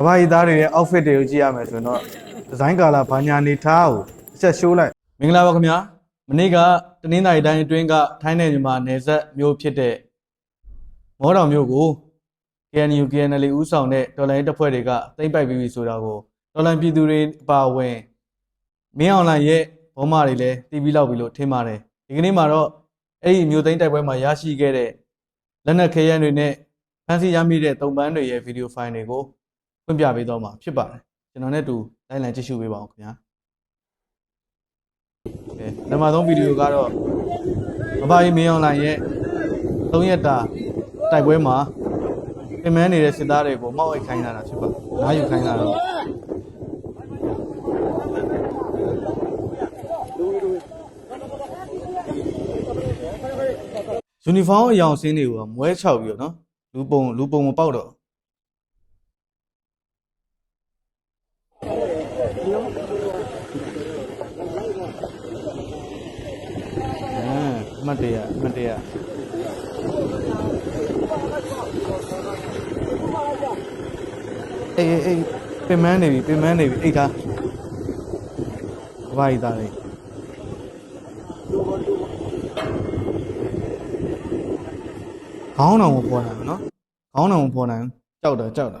ဘဘကြီးသားတွေရဲ့ outfit တွေကိုကြည့်ရမယ်ဆိုရင်တော့ဒီဇိုင်းကာလာဘာညာနေထားကိုအချက်ရှိုးလိုက်မင်္ဂလာပါခင်ဗျာမနေ့ကတနင်္သာရီတိုင်းအတွင်းကထိုင်းနယ်မြန်မာနယ်စပ်မြို့ဖြစ်တဲ့မောတော်မြို့ကို KNU KNL ဦးဆောင်တဲ့တော်လိုင်းတပ်ဖွဲ့တွေကသိမ်းပိုက်ပြီးပြီဆိုတာကိုတော်လိုင်းပြည်သူတွေအပါအဝင်မင်းအွန်လိုင်းရဲ့ဘောမတွေလည်းတီးပြီးလောက်ပြီလို့ထင်ပါတယ်ဒီကနေ့မှာတော့အဲ့ဒီမြို့သိမ်းတိုက်ပွဲမှာရရှိခဲ့တဲ့လက်နက်ခဲယမ်းတွေနဲ့ဖမ်းဆီးရမိတဲ့တုံပန်းတွေရဲ့ဗီဒီယိုဖိုင်တွေကို ဖွင့်ပြပေးတော့မှာဖြစ်ပါတယ်ကျွန်တော်နဲ့အတူလိုက်လံကြည့်ရှုပေးပါအောင်ခင်ဗျာကဲနံပါတ်3ဗီဒီယိုကတော့မဘာကြီးမင်းအွန်လိုင်းရဲ့3ရက်တာတိုက်ပွဲမှာပြင်မနေတဲ့စစ်သားတွေကိုမောက်အိတ်ခိုင်းလာတာဖြစ်ပါတယ်။နားယူခိုင်းလာတော့ယူနီဖောင်းအယောင်စင်းတွေကိုမွဲချောက်ပြီးတော့နော်လူပုံလူပုံမပေါက်တော့ မှတ်တရအမှတ်တရအေးအေးအေးပင်မနေပြီပင်မနေပြီအိတ်သားဘာကြီးသားလေးခေါင်းတော်မပေါ်နိုင်ဘူးနော်ခေါင်းတော်မပေါ်နိုင်ဘူးကြောက်တာကြောက်တာ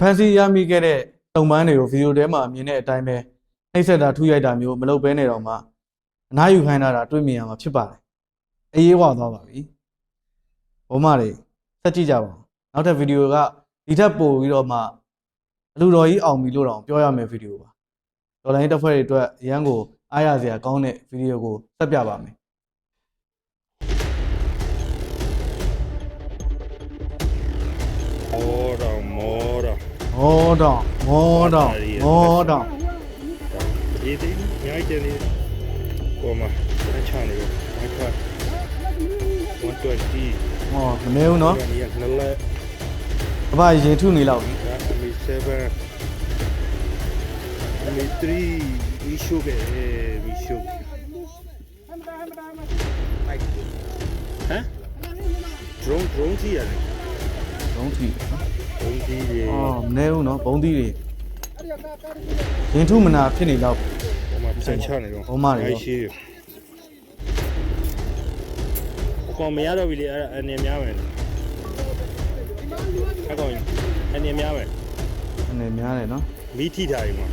ဖန်စီရမိခဲ့တဲ့တုံပန်းတွေကိုဗီဒီယိုထဲမှာမြင်တဲ့အတိုင်းပဲနှိပ်စက်တာထုရိုက်တာမျိုးမလုပ်ဘဲနေတော့မှအနားယူခိုင်းတာတာတွေ့မြင်ရမှာဖြစ်ပါတယ်အေးအေးဝသွားပါပြီဘုံမတွေဆက်ကြည့်ကြပါဦးနောက်ထပ်ဗီဒီယိုကဒီထက်ပိုပြီးတော့မှအလူတော်ကြီးအောင်ပြီလို့တော့ပြောရမယ်ဗီဒီယိုပါဒေါ်လာရင်းတစ်ဖွဲ့တွေအတွက်အရန်ကိုအားရစရာကောင်းတဲ့ဗီဒီယိုကိုဆက်ပြပါမယ်မော တော့မောတော့မောတော့မောတော့မောတော့ဒီဒီညိုက်တယ်လေကိုမအချာနေမိုက်ခါ120ဟောမနေဘူးနော်ဒီကနလဲအဖရင်ထုနေလောက်ပြီဒါမီ7မီ3မီရှုပဲမီရှုဟမ် drone drone ကြီးရတယ်လုံးထိ drone ကြီးတွေအော်မနေဘူးနော်ဘုံသီးတွေရင်ထုမနာဖြစ်နေတော့ကိုမဆက်ချနေတော့ဘုံမတွေရောရှိကိုမရတော့ပြီလေအဲ့အနေများမယ်အကောင်အနေများမယ်အနေများတယ်နော်မီးထိထားပြီမှာ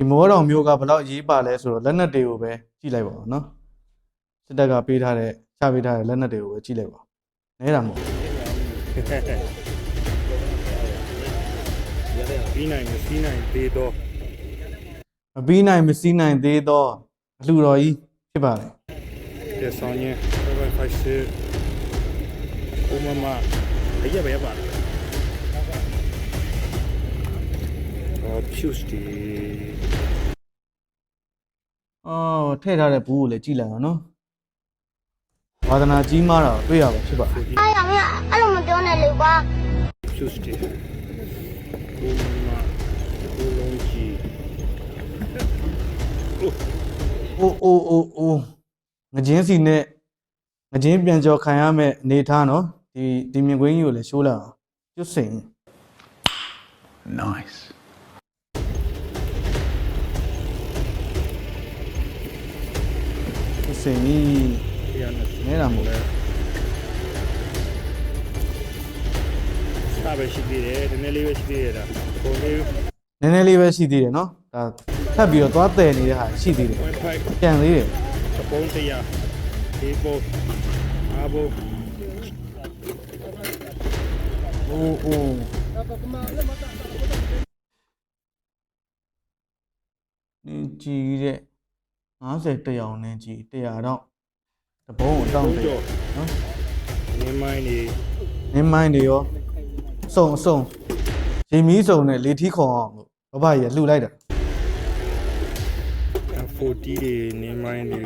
ဒီမောတော်မျိုးကဘယ်တော့ရေးပါလဲဆိုတော့လက်နက်တွေကိုပဲကြည့်လိုက်ပါဦးနော်စစ်တပ်ကပေးထားတဲ့ချပေးထားတဲ့လက်နက်တွေကိုပဲကြည့်လိုက်ပါနဲတာမဟုတ်ပြီးနိုင်မပြီးနိုင်သေးတော့မပြီးနိုင်မစည်းနိုင်သေးတော့အလှတော်ကြီးဖြစ်ပါလေကျဆောင်ရင်756အိုမမအရက်ပဲ fuse တွေအော်ထည့်ထားတဲ့ဘူးကိုလည်းကြည့်လိုက်အောင်နော်ဝါသနာကြီးမားတာတွေ့ရပါဖြစ်ပါအဲ့ဒါမင်းအဲ့လိုမပြောနဲ့လေကွာ fuse တွေဘူးမှာဘူးလုံးကြီးအိုးအိုးအိုးအိုးငချင်းစီနဲ့ငချင်းပြန်ကြော်ခံရမယ့်အနေထားနော်ဒီဒီမြင်ကွင်းကြီးကိုလည်းရှိုးလာအောင်ကျွတ်စိန် nice ကျွတ်စိန်ကြီးရနေနဲတာမဟုတ်လဲစားပဲရှိသေးတယ်နည်းနည်းလေးပဲရှိသေးတယ်ဒါပုံလေးနည်းနည်းလေးပဲရှိသေးတယ်နော်ဒါထပ်ပြီးတော့သွားတည်နေတဲ့ဟာရှိသေးတယ်1.5ကြံသေးတယ်စပုံးတရားဒီပုံအားပုံအိုးအိုးနင်းကြည့်တဲ့ 50တရောင်နင်းကြည့်100တော့တဘုံအတောင့်တယ်နော်နေမိုင်းနေနင်းမိုင်းတွေရောစုံအစုံရေမီးစုံနဲ့လေထီးခုံအောင်လို့ဘဘကြီးကလှူလိုက်တာ40 တွေနေမိုင်းနေ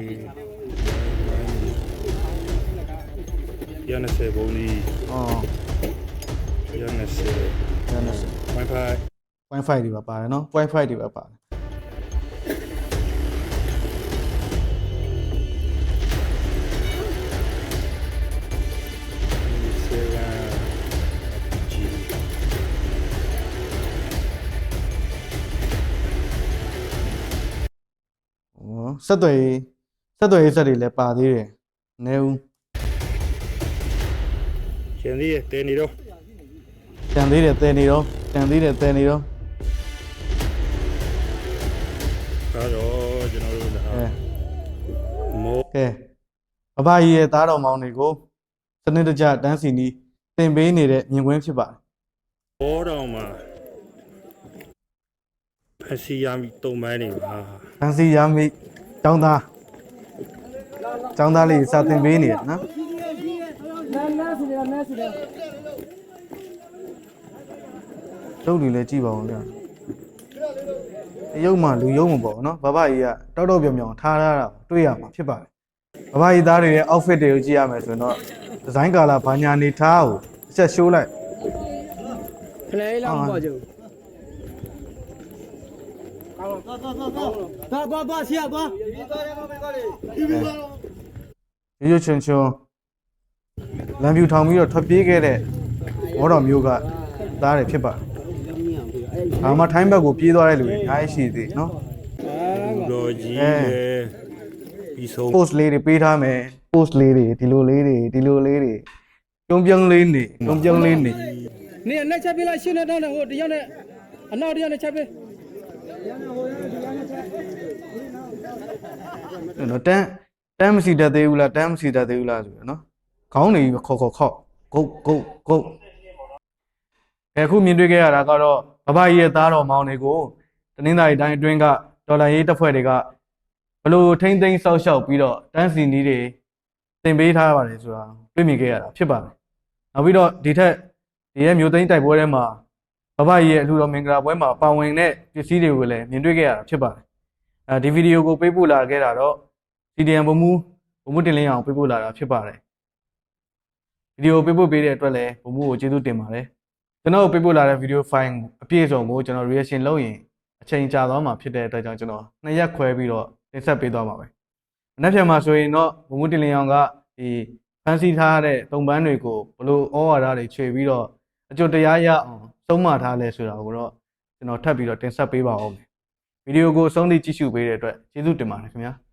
ရနေစေပုံးကြီးအော်120 120 Wi-Fi Wi-Fi တွေပါပါတယ်နော် Wi-Fi တွေပါပါတယ် ဆက်သွယ်ရေးဆက်သွယ်ရေးဆက်တွေလည်းပါသေးတယ်နည်းဦးကျန်သေးရဲ့တဲနေတော့တန်သေးတယ်တည်နေတော့တန်သေးတယ်တည်နေတော့ဒါတော့ကျွန်တော်တို့ကအဲမောကဲအဘကြီးရဲ့သားတော်မောင်တွေကိုစနစ်တကျတန်းစီနီးတင်ပေးနေတဲ့မြင်ကွင်းဖြစ်ပါတယ်ဘောတော်မှာဖစီရမီတုံပန်းနေပါတန်းစီရမိ ចောင်းသားចောင်းသားလေးစာတင်ပေးနေတယ်နော်တုပ်တွေလည်းကြည့်ပါဦးဗျာရုပ်မှလူရုပ်မပေါ့နော်ဘဘကြီးကတောက်တောက်ပြောင်ပြောင်ထားရတာတွေ့ရမှာဖြစ်ပါတယ်ဘဘကြီးသားတွေရဲ့ outfit တွေကိုကြည့်ရမယ်ဆိုရင်တော့ဒီဇိုင်းကာလာဘာညာနေထားကိုတစ်ချက်ရှိုးလိုက်ခလေးလောက်မပေါ်ကြဘူး သွားသွားသွားဆရာသွားရွရွချွန်ချွန်လမ်းပြူထောင်ပြီးတော့ထွက်ပြေးခဲ့တဲ့ဘောတော်မျိုးကသားတယ်ဖြစ်ပါတယ်။ဒါမှထိုင်းဘက်ကိုပြေးသွားတဲ့လူတွေအများကြီးရှိသေးတယ်နော်ဘူတော်ကြီးရဲ့ပြီးဆုံး။ post လေးတွေပေးထားမယ်။ post လေးတွေဒီလိုလေးတွေဒီလိုလေးတွေပြုံးပြုံးလေးနေပြုံးပြုံးလေးနေနေနဲ့ချက်ပြလိုက်ရှင်းနေတော့ဟိုတယောက်နဲ့အနောက်တယောက်နဲ့ချက်ပြ နော်တန်းတန်းမစီတတ်သေးဘူးလားတန်းမစီတတ်သေးဘူးလားဆိုရယ်နော်။ခေါင်းနေခေါ်ခေါ်ခေါက်ဂုတ်ဂုတ်ဂုတ်အခုမြင်တွေ့ခဲ့ရတာကတော့ဘဘကြီးရဲ့သားတော်မောင်တွေကိုတနင်္သာရီတိုင်းအတွင်းကဒေါ်လာရေးတပ်ဖွဲ့တွေကဘလို့ထိမ့်သိမ်းဆောက်ရှောက်ပြီးတော့တန်းစီနီးတွေတင်ပေးထားပါတယ်ဆိုတာတွေ့မြင်ခဲ့ရတာဖြစ်ပါတယ်။နောက်ပြီးတော့ဒီထက်ဒီရဲ့မျိုးသိမ်းတိုက်ပွဲထဲမှာ ဘဘကြီးရဲ့အလှူတော်မင်္ဂလာပွဲမှာပါဝင်တဲ့ပစ္စည်းတွေကိုလည်းမြင်တွေ့ခဲ့ရတာဖြစ်ပါတယ်။အဲဒီဗီဒီယိုကိုပေးပို့လာခဲ့တာတော့ CDN ဘုံမူဘုံမူတင်လင်းအောင်ပေးပို့လာတာဖြစ်ပါတယ်။ဗီဒီယိုပေးပို့ပေးတဲ့အတွက်လည်းဘုံမူကိုကျေးဇူးတင်ပါတယ်။ကျွန်တော်ပေးပို့လာတဲ့ဗီဒီယိုဖိုင်အပြည့်အစုံကိုကျွန်တော် reaction လုပ်ရင်အချိန်ကြာသွားမှာဖြစ်တဲ့အတွက်ကြောင့်ကျွန်တော်နှစ်ရက်ခွဲပြီးတော့တင်ဆက်ပေးသွားပါမယ်။မနေ့ပြန်မှာဆိုရင်တော့ဘုံမူတင်လင်းအောင်ကဒီဖန်ဆီးထားတဲ့တုံပန်းတွေကိုဘလို့ဩဝါဒတွေခြေပြီးတော့အကျိုးတရားရအောင် သုံးမထားလဲဆိုတာကိုတော့ကျွန်တော်ထပ်ပြီးတော့တင်ဆက်ပေးပါဦးမယ်။ဗီဒီယိုကိုအဆုံးထိကြည့်ရှုပေးတဲ့အတွက်ကျေးဇူးတင်ပါတယ်ခင်ဗျာ။